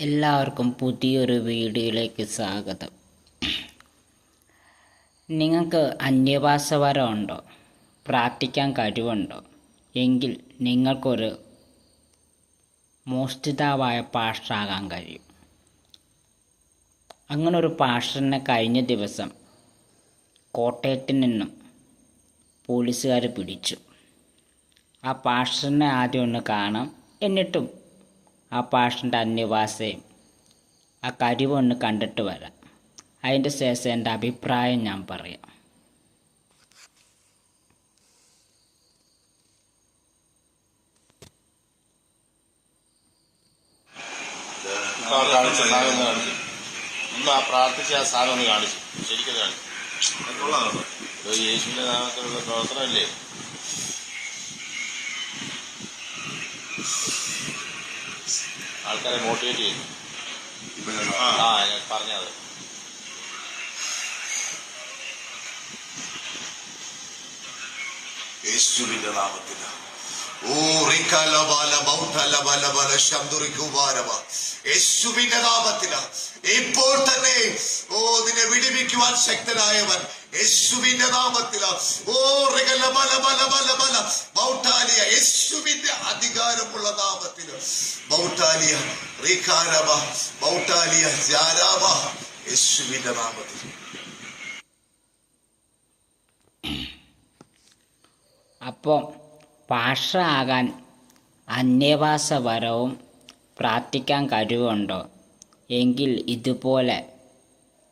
എല്ലാവർക്കും പുതിയൊരു വീഡിയോയിലേക്ക് സ്വാഗതം. നിങ്ങൾക്ക് അന്യഭാഷവരമുണ്ടോ പ്രാർത്ഥിക്കാൻ കഴിവുണ്ടോ? എങ്കിൽ നിങ്ങൾക്കൊരു മോഷ്ടിതാവായ പാഷാകാൻ കഴിയും. അങ്ങനൊരു പാഷനെ കഴിഞ്ഞ ദിവസം കോട്ടയത്തിൽ നിന്നും പോലീസുകാർ പിടിച്ചു. ആ പാഷനെ ആദ്യം ഒന്ന് കാണാം. എന്നിട്ടും ആ പാഷന്റെ അന്യവാസയും ആ കരിവൊന്ന് കണ്ടിട്ട് വരാം. അതിന്റെ ശേഷം എന്റെ അഭിപ്രായം ഞാൻ പറയാം. ഇപ്പൊ ആ കാണിച്ച സാധനം ഒന്ന് കാണിച്ചു. ഒന്ന് ആ പ്രാർത്ഥിച്ച ആ സാധനം ഒന്ന് കാണിച്ചു. ശരിക്കും കാണിച്ചു യേശുവിന്റെ യേശുവിന്റെ നാമത്തിലുള്ള പ്രവർത്തനമല്ലേ? ആൾക്കാരെ മോട്ടിവേറ്റ് ചെയ്യുന്നു. ആ. ഞാൻ പറഞ്ഞത്. യേശുവിന്റെ ശംദുറിക്കുവാരവ യേശുവിന്റെ നാമത്തിൽ ഇപ്പോൾ വിടിവിക്കുവാൻ ശക്തനായവൻ യേശുവിന്റെ നാമത്തിൽ ഓ റികലബല ബല ബല ബല ബൗട്ടാലിയ യേശുവിന്റെ അധികാരമുള്ള നാമത്തിൽ. ബൗട്ടാലിയ റിഖാരബ ബൗട്ടാലിയ ജാരാബ യേശുവിന്റെ നാമത്തിൽ. അപ്പോൾ പാഷ ആകാൻ അന്യഭാഷ വരവും പ്രാർത്ഥിക്കാൻ കഴിവുണ്ടോ? എങ്കിൽ ഇതുപോലെ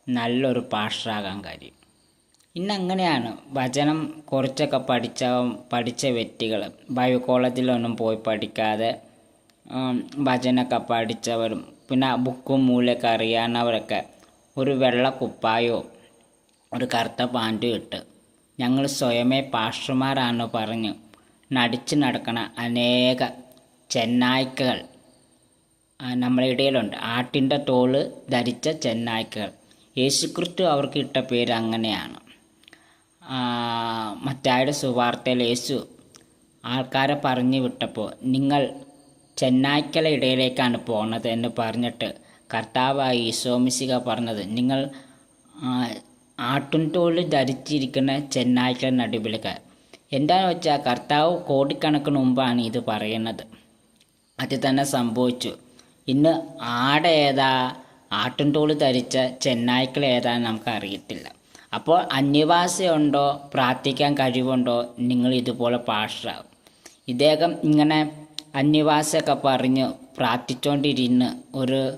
നല്ലൊരു പാഷറാകാൻ കഴിയും ഇന്നങ്ങനെയാണ്. വചനം കുറച്ചൊക്കെ പഠിച്ച പഠിച്ച വ്യക്തികൾ ബയോ കോളേജിലൊന്നും പോയി പഠിക്കാതെ വചനമൊക്കെ പഠിച്ചവരും പിന്നെ ബുക്കും മൂലൊക്കെ അറിയാവുന്നവരൊക്കെ ഒരു വെള്ള കുപ്പായോ ഒരു കറുത്ത പാന്റും ഇട്ട് ഞങ്ങൾ സ്വയമേ പാഷർമാരാണെന്ന് പറഞ്ഞ് നടിച്ച് നടക്കണ അനേക ചെന്നായ്ക്കകൾ നമ്മുടെ ഇടയിലുണ്ട്. ആട്ടിന്റെ തോൾ ധരിച്ച ചെന്നായ്ക്കകൾ യേശുക്രിസ്തു അവർക്ക് ഇട്ട പേര് അങ്ങനെയാണ്. മറ്റായുടെ സുവാർത്തയിൽ യേശു ആൾക്കാരെ പറഞ്ഞു വിട്ടപ്പോൾ നിങ്ങൾ ചെന്നായ്ക്കല ഇടയിലേക്കാണ് പോകുന്നത് എന്ന് പറഞ്ഞിട്ട് കർത്താവായി ഈശോമിശിക പറഞ്ഞത് നിങ്ങൾ ആട്ടും തോളിൽ ധരിച്ചിരിക്കുന്ന ചെന്നായ്ക്കല നടുവിലേക്ക്. എന്താണെന്ന് വെച്ചാൽ കർത്താവ് കോടിക്കണക്കിന് മുമ്പാണ് ഇത് പറയുന്നത്. അത് തന്നെ സംഭവിച്ചു. ഇന്ന് ആട ഏതാ ആട്ടുംതോൽ ധരിച്ച ചെന്നായ്ക്കൾ ഏതാണെന്ന് നമുക്ക് അറിയത്തില്ല അപ്പോൾ അന്യവാസിയുണ്ടോ? പ്രാർത്ഥിക്കാൻ കഴിവുണ്ടോ? നിങ്ങൾ ഇതുപോലെ പാഷാവും ഇദ്ദേഹം ഇങ്ങനെ അന്യവാസിയൊക്കെ പറഞ്ഞ് പ്രാർത്ഥിച്ചുകൊണ്ടിരുന്ന് ഒരു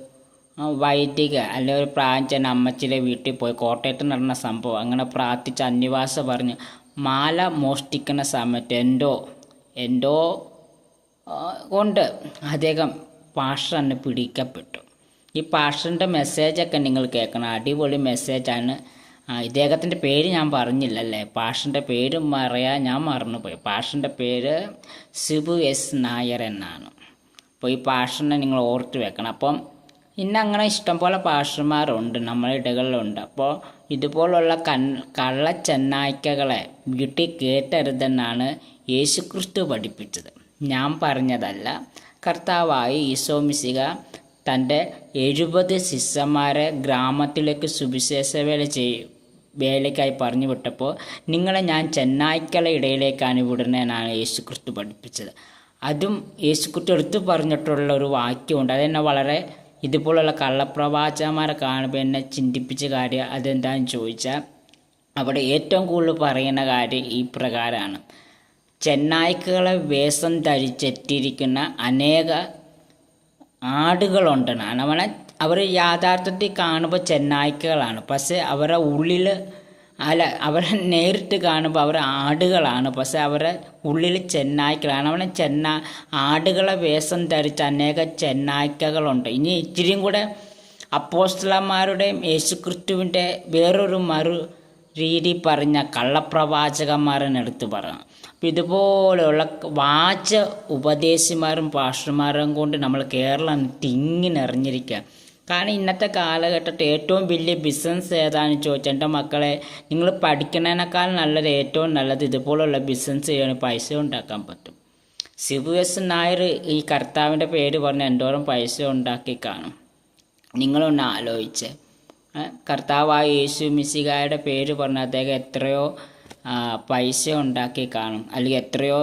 വൈദിക അല്ലെ ഒരു പ്രാഞ്ചൻ അമ്മച്ചിയുടെ വീട്ടിൽ പോയി കോട്ടയത്ത് നടന്ന സംഭവം. അങ്ങനെ പ്രാർത്ഥിച്ച് അന്യവാസ പറഞ്ഞ് മാല മോഷ്ടിക്കുന്ന സമയത്ത് എന്തോ എന്തോ കൊണ്ട്. അദ്ദേഹം പാഷന് പിടിക്കപ്പെട്ടു. ഈ പാഷന്റെ മെസ്സേജൊക്കെ നിങ്ങൾ കേൾക്കണം. അടിപൊളി മെസ്സേജാണ് ഇദ്ദേഹത്തിന്റെ പേര് ഞാൻ പറഞ്ഞില്ലല്ലേ? പാഷന്റെ പേര് പറയാൻ ഞാൻ മറന്നുപോയി. പാഷന്റെ പേര് സിബു എസ് നായർ എന്നാണ്. അപ്പോൾ ഈ പാഷനെ നിങ്ങൾ ഓർത്ത് വെക്കണം. അപ്പം ഇന്ന് അങ്ങനെ ഇഷ്ടംപോലെ പാഷന്മാരുണ്ട് നമ്മളെ ഇടകളിലുണ്ട്. അപ്പോൾ ഇതുപോലുള്ള കൺ കള്ള ചെന്നായ്ക്കകളെ വീട്ടിൽ കേട്ടരുതെന്നാണ് യേശുക്രിസ്തു പഠിപ്പിച്ചത്. ഞാൻ പറഞ്ഞതല്ല. കർത്താവായി ഈശോമിശിക തന്റെ എഴുപത് ശിഷ്യന്മാരെ ഗ്രാമത്തിലേക്ക് സുവിശേഷ വേല ചെയ്യും വേലയ്ക്കായി പറഞ്ഞു വിട്ടപ്പോൾ നിങ്ങളെ ഞാൻ ചെന്നായ്ക്കളെ ഇടയിലേക്കാണ് വിടുന്നതെന്നാണ് യേശുക്രിസ്തു പഠിപ്പിച്ചത്. അതും യേശു ക്രിസ്തു എടുത്തു പറഞ്ഞിട്ടുള്ള ഒരു വാക്യമുണ്ട്. അതെന്നെ വളരെ ഇതുപോലുള്ള കള്ളപ്രവാചകന്മാരെ കാണുമ്പോൾ എന്നെ ചിന്തിപ്പിച്ച കാര്യം അതെന്താണെന്ന് ചോദിച്ചാൽ അവിടെ ഏറ്റവും കൂടുതൽ പറയുന്ന കാര്യം ഈ പ്രകാരമാണ്. ചെന്നായ്ക്കളെ വേഷം ധരിച്ചെത്തിയിരിക്കുന്ന അനേക ആടുകളുണ്ടെന്നാണ് അവനെ അവർ യാഥാർത്ഥ്യത്തിൽ കാണുമ്പോൾ ചെന്നായ്ക്കളാണ്. പക്ഷേ അവരുടെ ഉള്ളിൽ അല്ല അവരെ നേരിട്ട് കാണുമ്പോൾ അവർ ആടുകളാണ്. പക്ഷേ അവരുടെ ഉള്ളിൽ ചെന്നായ്ക്കളാണ്. അവനെ ചെന്ന ആടുകളെ വേഷം ധരിച്ച അനേക ചെന്നായ്ക്കകളുണ്ട് ഇനി ഇച്ചിരിയും കൂടെ അപ്പോസ്റ്റലന്മാരുടെയും യേശുക്രിസ്തുവിന്റെ വേറൊരു മറു രീതി പറഞ്ഞ കള്ളപ്രവാചകന്മാരനെടുത്ത് പറയണം. അപ്പം ഇതുപോലെയുള്ള വാച ഉപദേശിമാരും പാഷന്മാരും കൊണ്ട് നമ്മൾ കേരളം തിങ്ങി നിറഞ്ഞിരിക്കുക കാരണം ഇന്നത്തെ കാലഘട്ടത്തിൽ ഏറ്റവും വലിയ ബിസിനസ് ഏതാണെന്ന് ചോദിച്ചാൽ എന്റെ മക്കളെ നിങ്ങൾ പഠിക്കുന്നതിനേക്കാൾ നല്ലത് ഏറ്റവും നല്ലത് ഇതുപോലുള്ള ബിസിനസ് ചെയ്യാൻ പൈസ ഉണ്ടാക്കാൻ പറ്റും. ശിവു എസ് നായർ ഈ കർത്താവിന്റെ പേര് പറഞ്ഞ് എന്തോരം പൈസ ഉണ്ടാക്കി കാണും. നിങ്ങളൊന്ന് ആലോചിച്ചേ. കർത്താവായ യേശു മിസികായുടെ പേര് പറഞ്ഞ അദ്ദേഹം എത്രയോ പൈസ ഉണ്ടാക്കി കാണും. അല്ലെങ്കിൽ എത്രയോ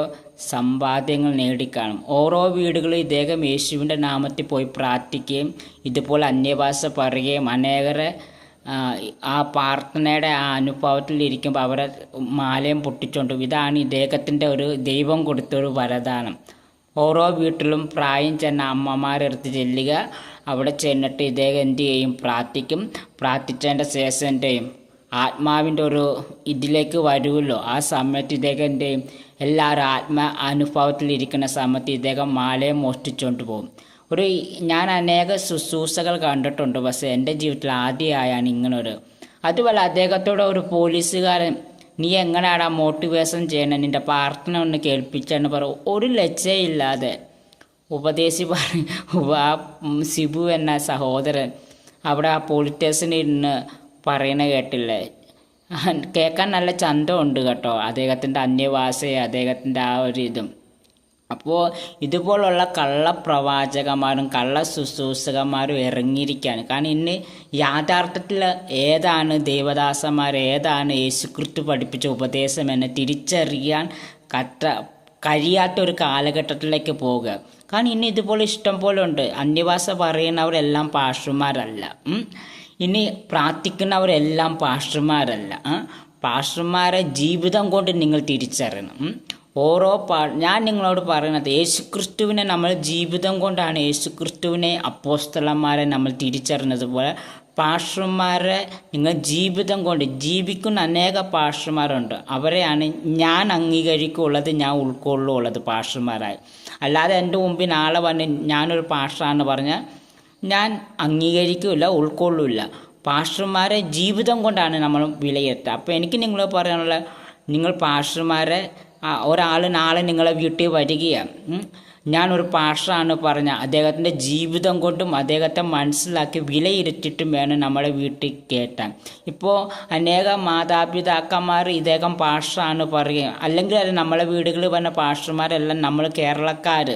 സമ്പാദ്യങ്ങൾ നേടിക്കാണും ഓരോ വീടുകളിൽ ഇദ്ദേഹം യേശുവിന്റെ നാമത്തിൽ പോയി പ്രാർത്ഥിക്കുകയും ഇതുപോലെ അന്യഭാഷ പറയുകയും അനേകരെ ആ, പ്രാർത്ഥനയുടെ ആ അനുഭവത്തിൽ ഇരിക്കുമ്പോൾ അവരെ മാലയും പൊട്ടിച്ചുകൊണ്ട് ഇതാണ് ഇദ്ദേഹത്തിന്റെ ഒരു ദൈവം കൊടുത്തൊരു വരദാനം. ഓരോ വീട്ടിലും പ്രായം ചെന്ന അമ്മമാരെടുത്ത് ചെല്ലുക. അവിടെ ചെന്നിട്ട് ഇദ്ദേഹം എന്ത് ചെയ്യും? പ്രാർത്ഥിക്കും. പ്രാർത്ഥിച്ചതിന്റെ ശേഷം ചെയ്യും? ആത്മാവിന്റെ ഒരു ഇതിലേക്ക് വരുമല്ലോ ആ സമയത്ത് ഇദ്ദേഹം എന്ത് ചെയ്യും? എല്ലാവരും ആത്മ അനുഭവത്തിലിരിക്കുന്ന സമയത്ത് ഇദ്ദേഹം മാലയെ മോഷ്ടിച്ചുകൊണ്ട് പോകും. ഒരു ഞാൻ അനേക ശുശ്രൂഷകൾ കണ്ടിട്ടുണ്ട്. പക്ഷേ എന്റെ ജീവിതത്തിൽ ആദ്യമായാണ് ഇങ്ങനൊരു. അതുപോലെ അദ്ദേഹത്തോടെ ഒരു പോലീസുകാരൻ നീ എങ്ങനെയാണ് മോട്ടിവേഷൻ ചെയ്യണേ? നിന്റെ പ്രാർത്ഥന ഒന്ന് കേൾപ്പിച്ചെന്ന് പറയും ഒരു ലജ്ജയില്ലാതെ ഉപദേശി പറഞ്ഞു ആ സിബു എന്ന സഹോദരൻ അവിടെ ആ പോളിറ്റേഷനിൽ ഇരുന്ന് പറയണ കേട്ടില്ലേ? കേൾക്കാൻ നല്ല ചന്തമുണ്ട് കേട്ടോ അദ്ദേഹത്തിന്റെ അന്യഭാഷയും അദ്ദേഹത്തിന്റെ ആ ഒരു ഇതും. അപ്പോൾ ഇതുപോലുള്ള കള്ളപ്രവാചകന്മാരും കള്ള ശുശ്രൂഷകന്മാരും ഇറങ്ങിയിരിക്കുകയാണ് കാരണം ഇന്ന് യാഥാർത്ഥ്യത്തിൽ ഏതാണ് ദേവദാസന്മാർ ഏതാണ് യേശുക്രിസ്തു പഠിപ്പിച്ച ഉപദേശം എന്ന് തിരിച്ചറിയാൻ കറ്റ കഴിയാത്ത ഒരു കാലഘട്ടത്തിലേക്ക് പോവുക. കാരണം ഇനി ഇതുപോലെ ഇഷ്ടം പോലെ ഉണ്ട് അന്യഭാഷ പറയുന്നവരെല്ലാം പാഷന്മാരല്ല. ഇനി പ്രാർത്ഥിക്കുന്നവരെല്ലാം പാഷന്മാരല്ല. പാഷന്മാരെ ജീവിതം കൊണ്ട് നിങ്ങൾ തിരിച്ചറിയണം. ഓരോ പാ ഞാൻ നിങ്ങളോട് പറയുന്നത് യേശുക്രിസ്തുവിനെ നമ്മൾ ജീവിതം കൊണ്ടാണ് യേശുക്രിസ്തുവിനെ അപ്പോസ്തലന്മാരെ നമ്മൾ തിരിച്ചറിഞ്ഞത് പോലെ പാഷന്മാരെ നിങ്ങൾ ജീവിതം കൊണ്ട് ജീവിക്കുന്ന അനേക പാഷന്മാരുണ്ട് അവരെയാണ് ഞാൻ അംഗീകരിക്കുള്ളത് ഞാൻ ഉൾക്കൊള്ളുള്ളത് പാഷന്മാരായി അല്ലാതെ എന്റെ മുമ്പിൽ നാളെ വന്ന് ഞാനൊരു പാഷാന്ന് പറഞ്ഞാൽ ഞാൻ അംഗീകരിക്കില്ല ഉൾക്കൊള്ളില്ല. പാസ്റ്റർമാരെ ജീവിതം കൊണ്ടാണ് നമ്മൾ വിലയിരുത്തുക. അപ്പോൾ എനിക്ക് നിങ്ങൾ പറയാനുള്ള നിങ്ങൾ പാസ്റ്റർമാരെ ഒരാൾ നാളെ നിങ്ങളെ വീട്ടിൽ വരികയാണ്. ഞാനൊരു പാസ്റ്ററാണ് പറഞ്ഞ. അദ്ദേഹത്തിന്റെ ജീവിതം കൊണ്ടും അദ്ദേഹത്തെ മനസ്സിലാക്കി വിലയിരുത്തിയിട്ടും വേണം നമ്മളെ വീട്ടിൽ കയറ്റാൻ ഇപ്പോൾ അനേക മാതാപിതാക്കന്മാർ ഇദ്ദേഹം പാസ്റ്ററാണ് പറയുക. അല്ലെങ്കിൽ അത് നമ്മളെ വീടുകളിൽ വന്ന പാസ്റ്റർമാരെല്ലാം നമ്മൾ കേരളക്കാർ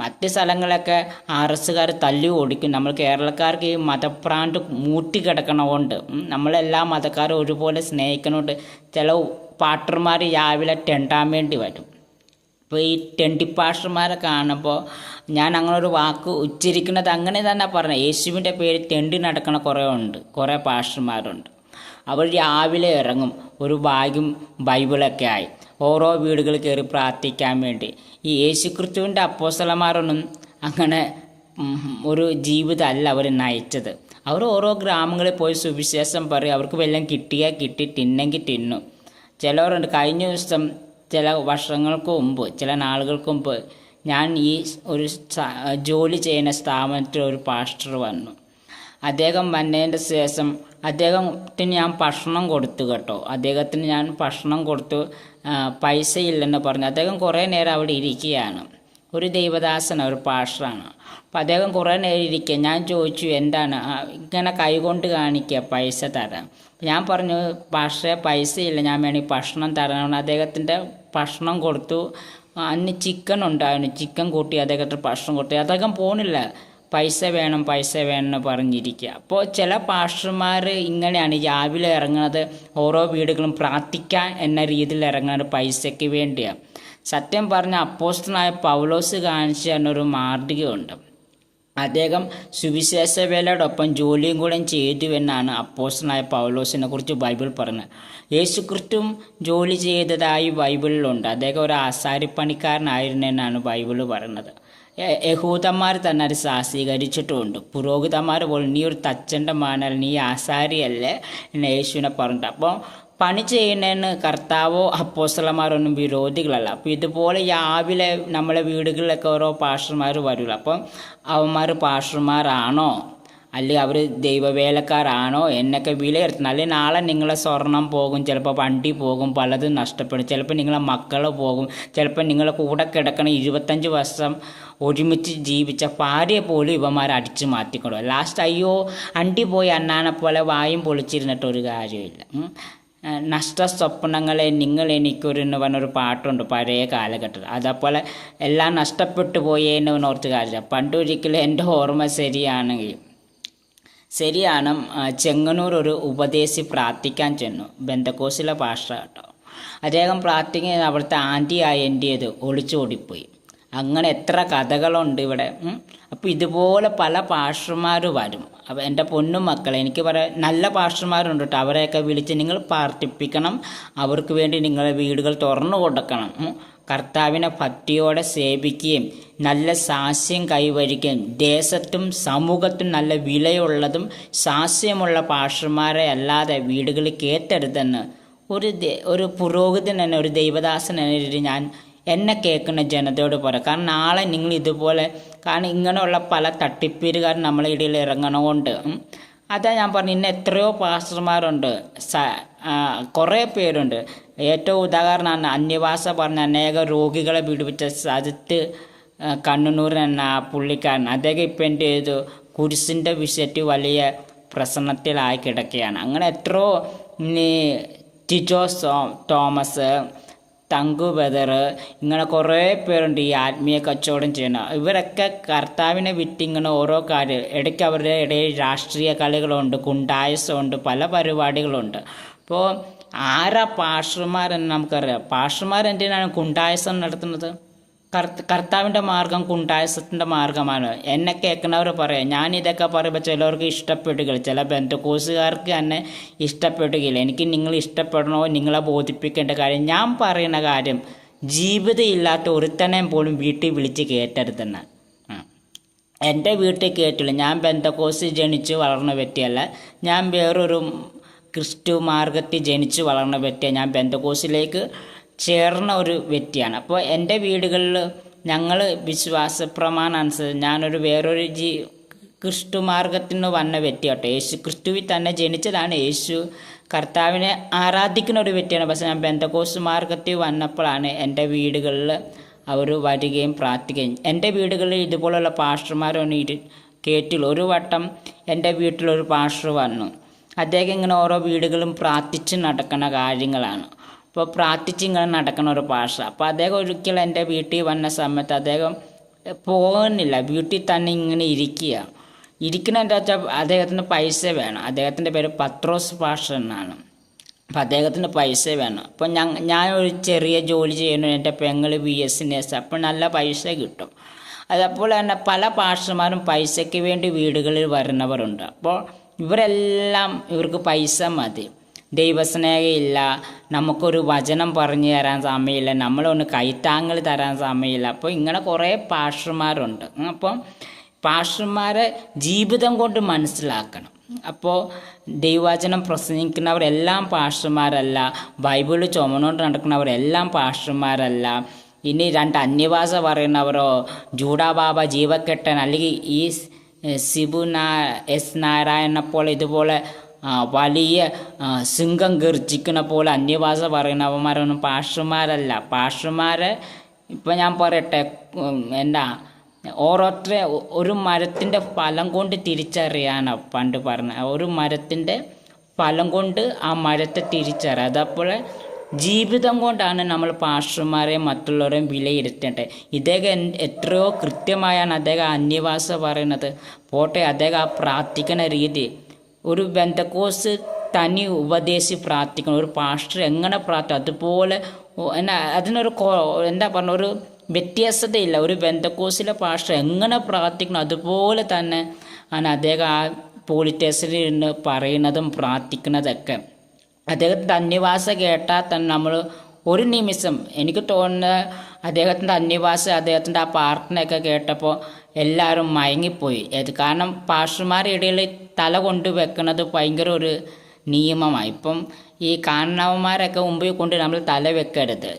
മറ്റ് സ്ഥലങ്ങളൊക്കെ ആർ എസ്സുകാർ തല്ലി ഓടിക്കും. നമ്മൾ കേരളക്കാർക്ക് ഈ മതപ്രാണ്ട് മൂട്ടി കിടക്കണമുണ്ട് നമ്മളെല്ലാ മതക്കാരും ഒരുപോലെ സ്നേഹിക്കണമുണ്ട് ചില പാട്ടർമാർ രാവിലെ ടെണ്ടാൻ വേണ്ടി വരും. അപ്പോൾ ഈ ടെണ്ടിപ്പാഷന്മാരെ കാണുമ്പോൾ ഞാൻ അങ്ങനെ ഒരു വാക്ക് ഉച്ചരിക്കുന്നത് അങ്ങനെ തന്നെ പറഞ്ഞത്. യേശുവിന്റെ പേര് തെണ്ടി നടക്കണ കുറേ ഉണ്ട്. കുറേ പാഷന്മാരുണ്ട് അവർ രാവിലെ ഇറങ്ങും. ഒരു ബാഗും ബൈബിളൊക്കെ ആയി. ഓരോ വീടുകൾ കയറി പ്രാർത്ഥിക്കാൻ വേണ്ടി. ഈ യേശുക്രിസ്തുവിന്റെ അപ്പോസ്തലന്മാരൊന്നും അങ്ങനെ ഒരു ജീവിതമല്ല അവർ നയിച്ചത്. അവർ ഓരോ ഗ്രാമങ്ങളിൽ പോയി സുവിശേഷം പറയും. അവർക്ക് വല്ലതും കിട്ടിയാൽ കിട്ടി തിന്നെങ്കിൽ തിന്നു. ചിലവരുണ്ട്. കഴിഞ്ഞ ദിവസം ചില വർഷങ്ങൾക്ക് മുമ്പ് ചില നാളുകൾക്ക് മുമ്പ് ഞാൻ ഈ ഒരു ജോലി ചെയ്യുന്ന സ്ഥാപനത്തിൽ ഒരു പാസ്റ്റർ വന്നു. അദ്ദേഹം വന്നതിന്റെ ശേഷം അദ്ദേഹത്തിന് ഞാൻ ഭക്ഷണം കൊടുത്തു കേട്ടോ. അദ്ദേഹത്തിന് ഞാൻ ഭക്ഷണം കൊടുത്തു പൈസ ഇല്ലെന്ന് പറഞ്ഞു. അദ്ദേഹം കുറേ നേരം അവിടെ ഇരിക്കുകയാണ്. ഒരു ദൈവദാസനാണ് ഒരു പാസ്റ്ററാണ് അപ്പം അദ്ദേഹം കുറേ നേരം ഇരിക്കുക. ഞാൻ ചോദിച്ചു എന്താണ്? ഇങ്ങനെ കൈകൊണ്ട് കാണിക്കുക പൈസ തരാം ഞാൻ പറഞ്ഞു പക്ഷേ പൈസ ഇല്ല ഞാൻ വേണമെങ്കിൽ ഭക്ഷണം തരണം അദ്ദേഹത്തിന്റെ ഭക്ഷണം കൊടുത്തു. അന്ന് ചിക്കൻ ഉണ്ടായിരുന്നു. ചിക്കൻ കൂട്ടി അദ്ദേഹത്തിന് ഭക്ഷണം കൊടുത്തു. അദ്ദേഹം പോണില്ല. പൈസ വേണം പൈസ വേണം എന്ന് പറഞ്ഞിരിക്കുക. അപ്പോൾ ചില പാഷന്മാർ ഇങ്ങനെയാണ് രാവിലെ ഇറങ്ങുന്നത്. ഓരോ വീടുകളും പ്രാർത്ഥിക്കാൻ എന്ന രീതിയിൽ ഇറങ്ങുന്നത് പൈസയ്ക്ക് വേണ്ടിയാണ്. സത്യം പറഞ്ഞ അപ്പോസ്റ്റനായ പൗലോസ് കാണിച്ചു തന്നെ ഒരു മാർഗികയുണ്ട്. അദ്ദേഹം സുവിശേഷ വേലയോടൊപ്പം ജോലിയും കൂടെ ചെയ്തു എന്നാണ് അപ്പോസ്റ്റനായ പൗലോസിനെ കുറിച്ച് ബൈബിൾ പറഞ്ഞത്. യേശുക്രിസ്തുവും ജോലി ചെയ്തതായി ബൈബിളിലുണ്ട്. അദ്ദേഹം ഒരു ആസാരിപ്പണിക്കാരനായിരുന്നു എന്നാണ് ബൈബിൾ പറയുന്നത്. യഹൂദന്മാർ തന്നെ അത് സാസീകരിച്ചിട്ടുമുണ്ട് പുരോഹിതന്മാർ പോലും നീ ഒരു തച്ചന്റെ മാനൽ നീ ആസാരിയല്ലേ എന്ന് യേശുവിനെ പറഞ്ഞിട്ട് അപ്പോൾ പണി ചെയ്യുന്നതിന് കർത്താവോ അപ്പോസ്റ്റലന്മാരൊന്നും വിരോധികളല്ല. അപ്പോൾ ഇതുപോലെ രാവിലെ നമ്മളെ വീടുകളിലൊക്കെ ഓരോ പാഷർമാർ വരുള്ളൂ അപ്പം അവന്മാർ പാഷർമാരാണോ അല്ലെങ്കിൽ അവർ ദൈവവേലക്കാരാണോ? എന്നൊക്കെ വിലയിരുത്തണം അല്ലെങ്കിൽ നാളെ നിങ്ങളെ സ്വർണം പോകും ചിലപ്പോൾ വണ്ടി പോകും പലതും നഷ്ടപ്പെടും. ചിലപ്പോൾ നിങ്ങളെ മക്കൾ പോകും ചിലപ്പോൾ നിങ്ങളെ കൂടെ കിടക്കണ ഇരുപത്തഞ്ച് വർഷം ഒരുമിച്ച് ജീവിച്ച ഭാര്യയെ പോലും ഇവന്മാർ അടിച്ചു മാറ്റിക്കൊണ്ടു ലാസ്റ്റ് അയ്യോ അണ്ടി പോയി അണ്ണാനെ പോലെ വായും പൊളിച്ചിരുന്നിട്ട് ഒരു കാര്യമില്ല ഉം. നഷ്ട സ്വപ്നങ്ങളെ നിങ്ങൾ എനിക്കൊരു എന്ന് പറഞ്ഞൊരു പാട്ടുണ്ട് പഴയ കാലഘട്ടത്തിൽ. അതേപോലെ എല്ലാം നഷ്ടപ്പെട്ടു പോയേന്ന് ഓർത്ത് കാര്യമില്ല പണ്ടൊരിക്കലും എന്റെ ഓർമ്മ ശരിയാണെങ്കിൽ ശരിയാണ് ചെങ്ങന്നൂർ ഒരു ഉപദേശി പ്രാർത്ഥിക്കാൻ ചെന്നു. ബന്ധക്കോസിലെ ഭാഷ കേട്ടോ അദ്ദേഹം പ്രാർത്ഥിക്കുന്നത് അവിടുത്തെ ആന്റിയായ എന്റെ ഇത് ഒളിച്ചോടിപ്പോയി. അങ്ങനെ എത്ര കഥകളുണ്ട് ഇവിടെ അപ്പോൾ ഇതുപോലെ പല പാഷന്മാർ വരും. അപ്പോൾ എന്റെ പൊന്നും മക്കളെ എനിക്ക് പറയാം നല്ല പാഷന്മാരുണ്ട് കേട്ടോ അവരെയൊക്കെ വിളിച്ച് നിങ്ങൾ പാർട്ടിപ്പിക്കണം. അവർക്ക് വേണ്ടി നിങ്ങളെ വീടുകൾ തുറന്നു കൊടുക്കണം കർത്താവിനെ ഭക്തിയോടെ സേവിക്കുകയും നല്ല സാസ്യം കൈവരിക്കുകയും ദേശത്തും സമൂഹത്തും നല്ല വിലയുള്ളതും സാസ്യമുള്ള പാഷന്മാരെ അല്ലാതെ വീടുകളിൽ കേറ്റരുതെന്ന് ഒരു ഒരു പുരോഹിതൻ തന്നെ ഒരു ദൈവദാസൻ എന്ന ഞാൻ എന്നെ കേൾക്കുന്ന ജനതയോട് പറയാം കാരണം നാളെ നിങ്ങൾ ഇതുപോലെ കാരണം ഇങ്ങനെയുള്ള പല തട്ടിപ്പീരുകാർ നമ്മളെ ഇടയിൽ ഇറങ്ങണമുണ്ട്. അതാ ഞാൻ പറഞ്ഞു ഇന്ന് എത്രയോ പാസ്റ്റർമാരുണ്ട്. സ കുറേ പേരുണ്ട്. ഏറ്റവും ഉദാഹരണമാണ് അന്യവാസ പറഞ്ഞ അനേക രോഗികളെ പീഡിപ്പിച്ച സജിത്ത് കണ്ണൂർ എന്ന ആ പുള്ളിക്കാരൻ. അദ്ദേഹം ഇപ്പം എന്ത് ചെയ്തു? കുരിശിന്റെ വിഷയത്തിൽ വലിയ പ്രശ്നത്തിലായി കിടക്കുകയാണ്. അങ്ങനെ എത്രയോ ഇനി ടിജോ തോമസ് തങ്കു ബദർ ഇങ്ങനെ കുറേ പേരുണ്ട് ഈ ആത്മീയ കച്ചവടം ചെയ്യുന്ന. ഇവരൊക്കെ കർത്താവിനെ വിറ്റ് ഇങ്ങനെ ഓരോ കാര്യം ഇടയ്ക്ക് അവരുടെ ഇടയിൽ രാഷ്ട്രീയ കളികളുണ്ട് കുണ്ടായസമുണ്ട് പല പരിപാടികളുണ്ട്. അപ്പോൾ ആരാ പാഷർമാരെന്ന് നമുക്കറിയാം. പാഷർമാർ എന്തിനാണ് കുണ്ടായസം നടത്തുന്നത്? കർത്താവിന്റെ മാർഗം കുണ്ടായസത്തിന്റെ മാർഗമാണ്. എന്നെ കേൾക്കുന്നവർ പറയാം ഞാൻ ഇതൊക്കെ പറയുമ്പോൾ ചിലവർക്ക് ഇഷ്ടപ്പെടുകയില്ല. ചില ബന്ധുക്കോസുകാർക്ക് തന്നെ ഇഷ്ടപ്പെടുകയില്ല. എനിക്ക് നിങ്ങൾ ഇഷ്ടപ്പെടണോ? നിങ്ങളെ ബോധിപ്പിക്കേണ്ട കാര്യം. ഞാൻ പറയുന്ന കാര്യം ജീവിതം ഇല്ലാത്ത ഒരുത്തനെയും പോലും വീട്ടിൽ വിളിച്ച് കയറ്റരുതെന്ന്. എന്റെ വീട്ടിൽ കയറ്റില്ല ഞാൻ ബന്ധക്കോസ് ജനിച്ച് വളർന്ന വ്യക്തിയല്ല. ഞാൻ വേറൊരു ക്രിസ്തു മാർഗത്തിൽ ജനിച്ച് വളർന്ന വ്യക്തിയാണ്. ഞാൻ ബന്ധക്കോസിലേക്ക് ചേർന്ന ഒരു വ്യക്തിയാണ്. അപ്പോൾ എന്റെ വീടുകളിൽ ഞങ്ങൾ വിശ്വാസ പ്രമാണം അനുസരിച്ച് ഞാനൊരു വേറൊരു ജീ ക്രിസ്തു മാർഗത്തിൽ നിന്ന് വന്ന വ്യക്തിയാട്ടോ. യേശു ക്രിസ്തുവിൽ തന്നെ ജനിച്ചതാണ്. യേശു കർത്താവിനെ ആരാധിക്കുന്ന ഒരു വ്യക്തിയാണ്. പക്ഷെ ഞാൻ ബന്ധകോസ് മാർഗത്തിൽ വന്നപ്പോഴാണ് എന്റെ വീടുകളിൽ അവർ വരികയും പ്രാർത്ഥിക്കുകയും. എന്റെ വീടുകളിൽ ഇതുപോലുള്ള പാസ്റ്റർമാരൊന്നും ഇരു കേട്ടില്ല. ഒരു വട്ടം എന്റെ വീട്ടിലൊരു പാസ്റ്റർ വന്നു. അദ്ദേഹം ഇങ്ങനെ ഓരോ വീടുകളും പ്രാർത്ഥിച്ച് നടക്കുന്ന കാര്യങ്ങളാണ്. അപ്പോൾ പ്രാർത്ഥിച്ച് ഇങ്ങനെ നടക്കുന്ന ഒരു ഭാഷ. അപ്പോൾ അദ്ദേഹം ഒരിക്കൽ എന്റെ വീട്ടിൽ വന്ന സമയത്ത് അദ്ദേഹം പോകുന്നില്ല വീട്ടിൽ തന്നെ ഇങ്ങനെ ഇരിക്കുക. ഇരിക്കുന്ന എന്താ വെച്ചാൽ അദ്ദേഹത്തിന് പൈസ വേണം. അദ്ദേഹത്തിന്റെ പേര് പത്രോസ് ഭാഷ എന്നാണ്. അപ്പോൾ അദ്ദേഹത്തിന് പൈസ വേണം. അപ്പം ഞാൻ ഞാൻ ഒരു ചെറിയ ജോലി ചെയ്യുന്നു. എന്റെ പെങ്ങൾ ബി എസ് നേഴ്സ്. അപ്പം നല്ല പൈസ കിട്ടും. അതേപോലെ തന്നെ പല പാഷന്മാരും പൈസയ്ക്ക് വേണ്ടി വീടുകളിൽ വരുന്നവരുണ്ട്. അപ്പോൾ ഇവരെല്ലാം ഇവർക്ക് പൈസ മതി. ദൈവസ്നേഹമില്ല. നമുക്കൊരു വചനം പറഞ്ഞു തരാൻ സമയമില്ല. നമ്മളൊന്ന് കൈത്താങ്ങൾ തരാൻ സമയമില്ല. അപ്പോൾ ഇങ്ങനെ കുറേ പാഷന്മാരുണ്ട് അപ്പം പാഷന്മാരെ ജീവിതം കൊണ്ട് മനസ്സിലാക്കണം. അപ്പോൾ ദൈവവചനം പ്രസംഗിക്കുന്നവരെല്ലാം പാഷന്മാരല്ല ബൈബിൾ ചുമന്നുകൊണ്ട് നടക്കുന്നവരെല്ലാം പാഷന്മാരല്ല ഇനി രണ്ട് അന്യഭാഷ പറയുന്നവരോ ജൂഡാബാബ ജീവക്കെട്ടൻ അല്ലെങ്കിൽ ഈ സിബു നാ എസ് നാരായണനെ പോലെ ഇതുപോലെ വലിയ സിംഗം ഗർജിക്കുന്ന പോലെ അന്യഭാഷ പറയുന്നവന്മാരൊന്നും പാഷന്മാരല്ല പാഷന്മാരെ ഇപ്പം ഞാൻ പറയട്ടെ എന്താ ഓരോരുത്തരെ ഒരു മരത്തിന്റെ ഫലം കൊണ്ട് തിരിച്ചറിയാനാണ് പണ്ട് പറഞ്ഞ ഒരു മരത്തിന്റെ ഫലം കൊണ്ട് ആ മരത്തെ തിരിച്ചറിയാം. അതപ്പോൾ ജീവിതം കൊണ്ടാണ് നമ്മൾ പാസ്റ്റർമാരെയും മറ്റുള്ളവരെയും വിലയിരുത്തേണ്ടത്. ഇദ്ദേഹം എത്രയോ കൃത്യമായാണ് അദ്ദേഹം അന്യഭാഷ പറയുന്നത്. പോട്ടെ അദ്ദേഹം ആ പ്രാർത്ഥിക്കുന്ന രീതി ഒരു ബന്ധക്കോസ് തനി ഉപദേശി പ്രാർത്ഥിക്കണം. ഒരു പാസ്റ്റർ എങ്ങനെ പ്രാർത്ഥിക്കും അതുപോലെ എന്നാ അതിനൊരു എന്താ പറഞ്ഞ ഒരു വ്യത്യാസതയില്ല ഒരു ബന്ധക്കോസിലെ പാസ്റ്റർ എങ്ങനെ പ്രാർത്ഥിക്കണം? അതുപോലെ തന്നെ ആണ് അദ്ദേഹം ആ പോളിറ്റേഴ്സിൽ ഇരുന്ന് പറയുന്നതും പ്രാർത്ഥിക്കുന്നതൊക്കെ. അദ്ദേഹത്തിന്റെ അന്യവാസ കേട്ടാൽ തന്നെ നമ്മൾ ഒരു നിമിഷം എനിക്ക് തോന്നുന്ന അദ്ദേഹത്തിന്റെ അന്യവാസ അദ്ദേഹത്തിന്റെ ആ പ്രാർത്ഥനയൊക്കെ കേട്ടപ്പോൾ എല്ലാവരും മയങ്ങിപ്പോയി. കാരണം പാഷന്മാരുടെ ഇടയിൽ തല കൊണ്ട് വെക്കുന്നത് ഭയങ്കര ഒരു നിയമമാണ് ഇപ്പം ഈ കാരണവന്മാരൊക്കെ മുമ്പിൽ കൊണ്ട് നമ്മൾ തല വെക്കരുത്.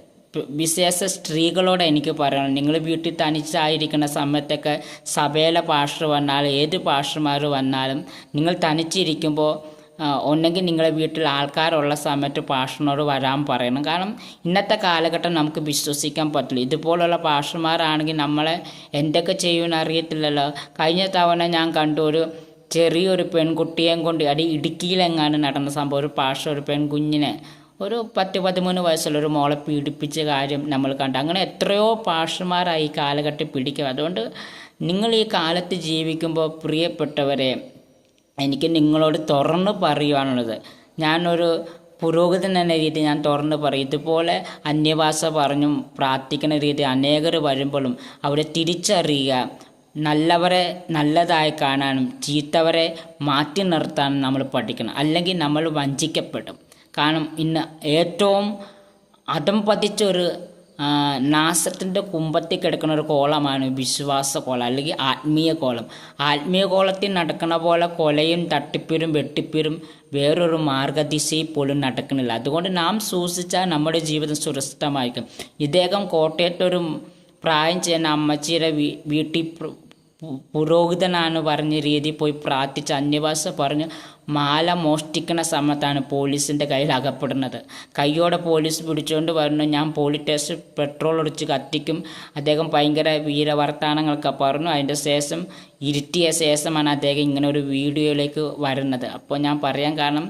വിശേഷ സ്ത്രീകളോട് എനിക്ക് പറയണം നിങ്ങൾ വീട്ടിൽ തനിച്ചായിരിക്കുന്ന സമയത്തൊക്കെ സഭയിലെ പാസ്റ്റർ വന്നാൽ ഏത് പാസ്റ്റർമാർ വന്നാലും നിങ്ങൾ തനിച്ചിരിക്കുമ്പോൾ ഒന്നെങ്കിൽ നിങ്ങളെ വീട്ടിൽ ആൾക്കാരുള്ള സമയത്ത് പാഷനോട് വരാൻ പറയണം. കാരണം ഇന്നത്തെ കാലഘട്ടം നമുക്ക് വിശ്വസിക്കാൻ പറ്റില്ല. ഇതുപോലുള്ള പാഷന്മാരാണെങ്കിൽ നമ്മളെ എന്തൊക്കെ ചെയ്യുമെന്ന് അറിയത്തില്ലല്ലോ. കഴിഞ്ഞ തവണ ഞാൻ കണ്ടു ഒരു ചെറിയൊരു പെൺകുട്ടിയെയും കൊണ്ട് അടി ഇടുക്കിയിലെങ്ങാനും നടന്ന സംഭവം ഒരു പാഷ ഒരു പെൺകുഞ്ഞിനെ. ഒരു പത്ത് പതിമൂന്ന് വയസ്സുള്ള ഒരു മോളെ പീഡിപ്പിച്ച കാര്യം നമ്മൾ കണ്ടു. അങ്ങനെ എത്രയോ പാഷന്മാരായി ഈ കാലഘട്ടം പിടിക്കുക അതുകൊണ്ട് നിങ്ങൾ ഈ കാലത്ത് ജീവിക്കുമ്പോൾ പ്രിയപ്പെട്ടവരെ എനിക്ക് നിങ്ങളോട് തുറന്ന് പറയുവാനുള്ളത്. ഞാനൊരു പുരോഗതി എന്ന രീതി ഞാൻ തുറന്ന് പറയും. ഇതുപോലെ അന്യഭാഷ പറഞ്ഞും പ്രാർത്ഥിക്കുന്ന രീതി അനേകർ വരുമ്പോഴും അവരെ തിരിച്ചറിയുക നല്ലവരെ നല്ലതായി കാണാനും ചീത്തവരെ മാറ്റി നിർത്താനും നമ്മൾ പഠിക്കണം. അല്ലെങ്കിൽ നമ്മൾ വഞ്ചിക്കപ്പെടും. കാരണം ഇന്ന് ഏറ്റവും അതം പതിച്ച ഒരു നാശത്തിന്റെ കുമ്പത്തിൽ കിടക്കുന്ന ഒരു കോളമാണ് വിശ്വാസ കോളം അല്ലെങ്കിൽ ആത്മീയ കോളം ആത്മീയ കോളത്തിൽ നടക്കുന്ന പോലെ കൊലയും തട്ടിപ്പീരും വെട്ടിപ്പീരും വേറൊരു മാർഗദിശയിൽ പോലും നടക്കുന്നില്ല. അതുകൊണ്ട് നാം സൂക്ഷിച്ചാൽ നമ്മുടെ ജീവിതം സുരക്ഷിതമായിരിക്കും. ഇദ്ദേഹം കോട്ടയത്തൊരു പ്രായം ചെയ്യുന്ന അമ്മച്ചിയുടെ വീട്ടിൽ പുരോഹിതനാണ് പറഞ്ഞ രീതി പോയി പ്രാർത്ഥിച്ച് അന്യവാസ പറഞ്ഞ് മാല മോഷ്ടിക്കുന്ന സമയത്താണ് പോലീസിന്റെ കയ്യിൽ അകപ്പെടുന്നത്. കയ്യോടെ പോലീസ് പിടിച്ചുകൊണ്ട് പറഞ്ഞു ഞാൻ പോലീസ് സ്റ്റേഷൻ പെട്രോൾ ഒടിച്ച് കത്തിക്കും. അദ്ദേഹം ഭയങ്കര വീരവർത്താനങ്ങളൊക്കെ പറഞ്ഞു. അതിന്റെ ശേഷം ഇരുട്ടിയ ശേഷമാണ് അദ്ദേഹം ഇങ്ങനെ ഒരു വീഡിയോയിലേക്ക് വരുന്നത്. അപ്പോൾ ഞാൻ പറയാൻ കാരണം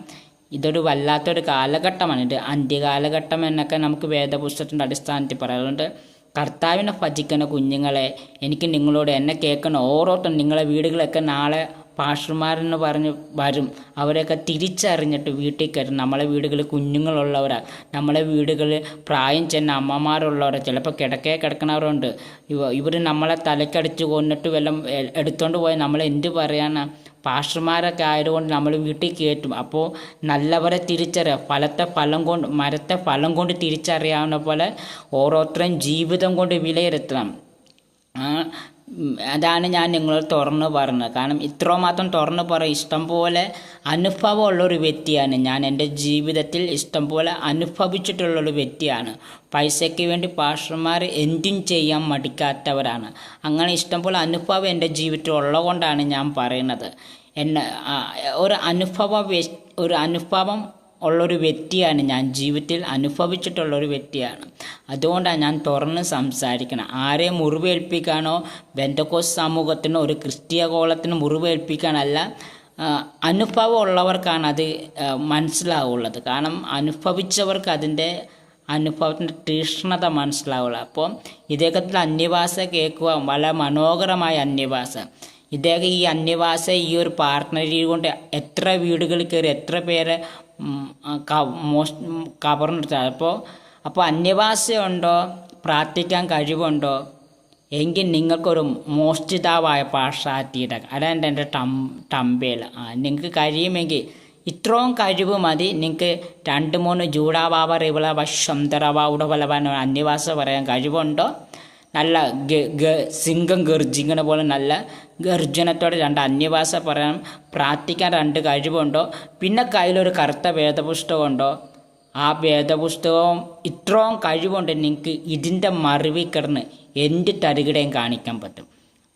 ഇതൊരു വല്ലാത്തൊരു കാലഘട്ടമാണ്. ഇത് അന്ത്യകാലഘട്ടം എന്നൊക്കെ നമുക്ക് വേദപുസ്തകത്തിന്റെ അടിസ്ഥാനത്തിൽ പറയാം അതുകൊണ്ട് കർത്താവിനെ ഭജിക്കുന്ന കുഞ്ഞുങ്ങളെ എനിക്ക് നിങ്ങളോട് എന്നെ കേൾക്കുന്ന ഓരോരുത്തരും നിങ്ങളെ വീടുകളൊക്കെ നാളെ പാഷന്മാരെന്ന് പറഞ്ഞ് വരും. അവരെയൊക്കെ തിരിച്ചറിഞ്ഞിട്ട് വീട്ടിൽ കയറും. നമ്മളെ വീടുകളിൽ കുഞ്ഞുങ്ങളുള്ളവരാ. നമ്മളെ വീടുകളിൽ പ്രായം ചെന്ന അമ്മമാരുള്ളവരാ. ചിലപ്പോൾ കിടക്കേ കിടക്കണവരുണ്ട്. ഇവ ഇവർ നമ്മളെ തലക്കടിച്ച് കൊന്നിട്ട് വല്ലതും എടുത്തുകൊണ്ട് എടുത്തോണ്ട് പോയി നമ്മൾ എന്ത് പറയാനാ? പാഷർമാരൊക്കെ ആയതുകൊണ്ട് നമ്മൾ വീട്ടിൽ കയറ്റും. അപ്പോൾ നല്ലവരെ തിരിച്ചറിയാം. ഫലത്തെ ഫലം കൊണ്ട് മരത്തെ ഫലം കൊണ്ട് തിരിച്ചറിയാവുന്ന പോലെ ഓരോരുത്തരും ജീവിതം കൊണ്ട് വിലയിരുത്തണം. അതാണ് ഞാൻ നിങ്ങളോട് തുറന്ന് പറഞ്ഞത്. കാരണം ഇത്രമാത്രം തുറന്ന് പറയും ഇഷ്ടം പോലെ അനുഭവമുള്ളൊരു വ്യക്തിയാണ്. ഞാൻ എന്റെ ജീവിതത്തിൽ ഇഷ്ടം പോലെ അനുഭവിച്ചിട്ടുള്ളൊരു വ്യക്തിയാണ്. പൈസയ്ക്ക് വേണ്ടി പാഷന്മാർ എന്തും ചെയ്യാൻ മടിക്കാത്തവരാണ്. അങ്ങനെ ഇഷ്ടം പോലെ അനുഭവം എന്റെ ജീവിതത്തിൽ ഉള്ളതുകൊണ്ടാണ് ഞാൻ പറയുന്നത്. എന്നെ ഒരു അനുഭവ ഒരു അനുഭവം ഉള്ളൊരു വ്യക്തിയാണ്. ഞാൻ ജീവിതത്തിൽ അനുഭവിച്ചിട്ടുള്ളൊരു വ്യക്തിയാണ്. അതുകൊണ്ടാണ് ഞാൻ തുറന്ന് സംസാരിക്കണം. ആരെയും മുറിവേൽപ്പിക്കാനോ ബന്ധക്കോസ് സമൂഹത്തിനോ ഒരു ക്രിസ്തീയ കോളത്തിന് മുറിവേൽപ്പിക്കാനല്ല അനുഭവം ഉള്ളവർക്കാണ് അത് മനസ്സിലാവുള്ളത്. കാരണം അനുഭവിച്ചവർക്ക് അതിന്റെ അനുഭവത്തിന്റെ തീഷ്ണത മനസ്സിലാവുള്ളൂ. അപ്പോൾ ഇദ്ദേഹത്തിൽ അന്യഭാഷ കേൾക്കുക വളരെ മനോഹരമായ അന്യഭാഷ ഇദ്ദേഹം ഈ അന്യഭാഷ ഈ ഒരു പാർട്ട്ണറി കൊണ്ട് എത്ര വീടുകളിൽ കയറി എത്ര പേരെ ഉം, കവർന്നെടുത്ത അപ്പോൾ അപ്പോൾ അന്യഭാഷയുണ്ടോ പ്രാർത്ഥിക്കാൻ കഴിവുണ്ടോ? എങ്കിൽ നിങ്ങൾക്കൊരു മോഷ്ടിതാവായ പാശ്ചാത്യത അതാണ് എന്റെ ടം ടമ്പേൽ. നിങ്ങൾക്ക് കഴിയുമെങ്കിൽ ഇത്രയും കഴിവ് മതി. നിങ്ങൾക്ക് രണ്ട് മൂന്ന് ജൂഡാവാവ റിവളവ ശന്തരവ ഉടവലവ അന്യഭാഷ പറയാൻ കഴിവുണ്ടോ? നല്ല സിംഗം ഗർജിങ്ങനെ പോലെ നല്ല ഗർജനത്തോടെ രണ്ട് അന്യഭാഷ പറയാൻ പ്രാർത്ഥിക്കാൻ രണ്ട് കഴിവുണ്ടോ? പിന്നെ കയ്യിലൊരു കറുത്ത വേദപുസ്തകമുണ്ടോ ആ വേദപുസ്തകവും ഇത്രയും കഴിവുണ്ട് നിങ്ങൾക്ക് ഇതിന്റെ മറിവിൽ കിടന്ന് എന്ത് തരികിടയും കാണിക്കാൻ പറ്റും.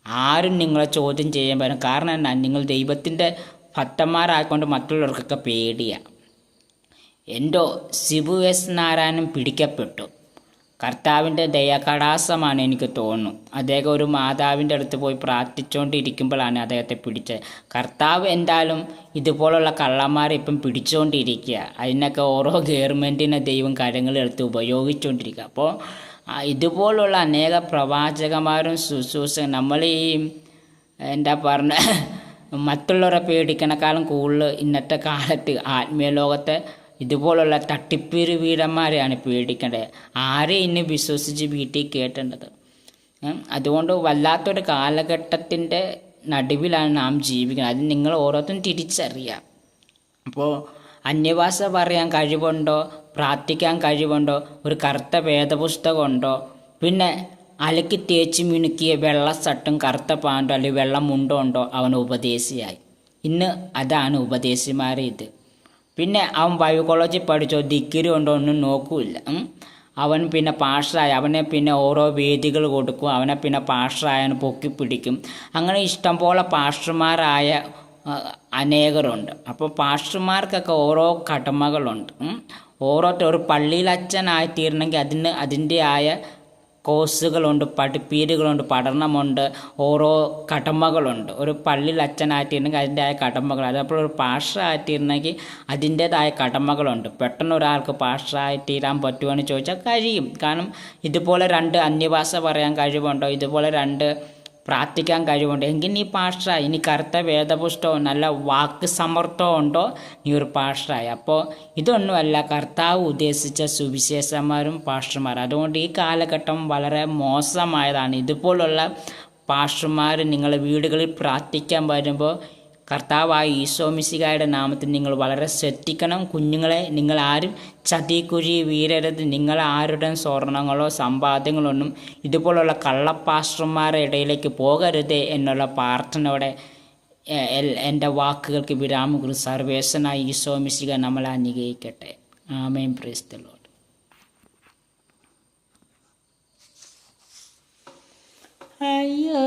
ആരും നിങ്ങളെ ചോദ്യം ചെയ്യാൻ പറ്റും കാരണം എന്നാ? നിങ്ങൾ ദൈവത്തിന്റെ ഭക്തന്മാരായിക്കൊണ്ട് മറ്റുള്ളവർക്കൊക്കെ പേടിയാണ് എന്റെ ശിവു എസ് നാരായണൻ പിടിക്കപ്പെട്ടു. കർത്താവിന്റെ ദയാകടാസമാണ് എനിക്ക് തോന്നുന്നു. അദ്ദേഹം ഒരു മാതാവിന്റെ അടുത്ത് പോയി പ്രാർത്ഥിച്ചുകൊണ്ടിരിക്കുമ്പോഴാണ് അദ്ദേഹത്തെ പിടിച്ചത്. കർത്താവ് എന്തായാലും ഇതുപോലുള്ള കള്ളന്മാരെ ഇപ്പം പിടിച്ചുകൊണ്ടിരിക്കുക. അതിനൊക്കെ ഓരോ ഗവൺമെന്റിനെ ദൈവം കാര്യങ്ങളെടുത്ത് ഉപയോഗിച്ചുകൊണ്ടിരിക്കുക. അപ്പോൾ ഇതുപോലുള്ള അനേക പ്രവാചകന്മാരും ശുശ്രൂഷ നമ്മൾ ഈ എന്താ പറഞ്ഞ മറ്റുള്ളവരെ പേടിക്കണക്കാളും കൂടുതൽ ഇന്നത്തെ കാലത്ത് ആത്മീയ ലോകത്തെ ഇതുപോലുള്ള തട്ടിപ്പേര് വീരന്മാരെയാണ് പേടിക്കേണ്ടത്. ആരെ ഇന്ന് വിശ്വസിച്ച് വീട്ടിൽ കേട്ടേണ്ടത് അതുകൊണ്ട് വല്ലാത്തൊരു കാലഘട്ടത്തിന്റെ നടുവിലാണ് നാം ജീവിക്കുന്നത്. അത് നിങ്ങൾ ഓരോരുത്തരും തിരിച്ചറിയാം. അപ്പോൾ അന്യഭാഷ പറയാൻ കഴിവുണ്ടോ? പ്രാർത്ഥിക്കാൻ കഴിവുണ്ടോ? ഒരു കറുത്ത വേദപുസ്തകമുണ്ടോ? പിന്നെ അലക്കി തേച്ച് മിനുക്കിയ വെള്ള ഷർട്ടും കറുത്ത പാണ്ടോ അല്ലെങ്കിൽ വെള്ളം മുണ്ടോ ഉണ്ടോ? അവൻ ഉപദേശിയായി. ഇന്ന് അതാണ് ഉപദേശിമാരെ ഇത്. പിന്നെ അവൻ ബയോ കോളേജിൽ പഠിച്ചോ ഡിഗ്രി ഉണ്ടോ ഒന്നും നോക്കൂല അവൻ പിന്നെ പാഷറായി അവനെ പിന്നെ ഓരോ വേദികൾ കൊടുക്കും. അവനെ പിന്നെ പാസ്റ്ററായവന് പൊക്കി പിടിക്കും. അങ്ങനെ ഇഷ്ടംപോലെ പോലെ പാഷർമാരായ അനേകരുണ്ട്. അപ്പോൾ പാഷർമാർക്കൊക്കെ ഓരോ കടമകളുണ്ട്. ഓരോരുത്തർ ഒരു പള്ളിയിൽ അച്ഛനായി തീരണമെങ്കിൽ അതിന് അതിന്റെയായ കോഴ്സുകളുണ്ട് പഠിപ്പീരുകളുണ്ട് പഠനമുണ്ട് ഓരോ കടമകളുണ്ട്. ഒരു പള്ളിയിൽ അച്ഛനായിട്ടിരുന്നെങ്കിൽ അതിന്റെതായ കടമകൾ അതേപോലെ ഒരു പാഷ പാഷായിട്ടിരുന്നെങ്കിൽ അതിന്റേതായ കടമകളുണ്ട്. പെട്ടെന്ന് ഒരാൾക്ക് പാഷായിത്തീരാൻ പറ്റുമോ എന്ന് ചോദിച്ചാൽ കഴിയും. കാരണം ഇതുപോലെ രണ്ട് അന്യഭാഷ പറയാൻ കഴിവുണ്ടോ? ഇതുപോലെ രണ്ട് പ്രാർത്ഥിക്കാൻ കഴിവുണ്ട്. എങ്കിൽ നീ പാസ്റ്ററായി ഇനി കറുത്ത വേദപുഷ്ടവും നല്ല വാക്ക് സമർത്ഥവും ഉണ്ടോ? നീ ഒരു പാസ്റ്ററായി അപ്പോൾ ഇതൊന്നുമല്ല കർത്താവ് ഉദ്ദേശിച്ച സുവിശേഷന്മാരും പാസ്റ്റർമാരും അതുകൊണ്ട് ഈ കാലഘട്ടം വളരെ മോശമായതാണ്. ഇതുപോലുള്ള പാസ്റ്റർമാർ നിങ്ങളെ വീടുകളിൽ പ്രാർത്ഥിക്കാൻ വരുമ്പോൾ കർത്താവായ ഈശോമിശികായുടെ നാമത്തിൽ നിങ്ങൾ വളരെ ശ്രദ്ധിക്കണം. കുഞ്ഞുങ്ങളെ നിങ്ങൾ ആരും ചതിക്കുഴി വീരരുത്. നിങ്ങൾ ആരുടെ സ്വർണങ്ങളോ സമ്പാദ്യങ്ങളൊന്നും ഇതുപോലുള്ള കള്ളപ്പാസ്റ്റർമാരുടെ ഇടയിലേക്ക് പോകരുത് എന്നുള്ള പ്രാർത്ഥനയോടെ എന്റെ വാക്കുകൾക്ക് വിരാമകുരു സർവേശനായി സർവേശനായ ഈശോമിശിക നമ്മളെ അനുഗ്രഹിക്കട്ടെ. ആമേൻ. പ്രീസ്തലോ അയ്യോ.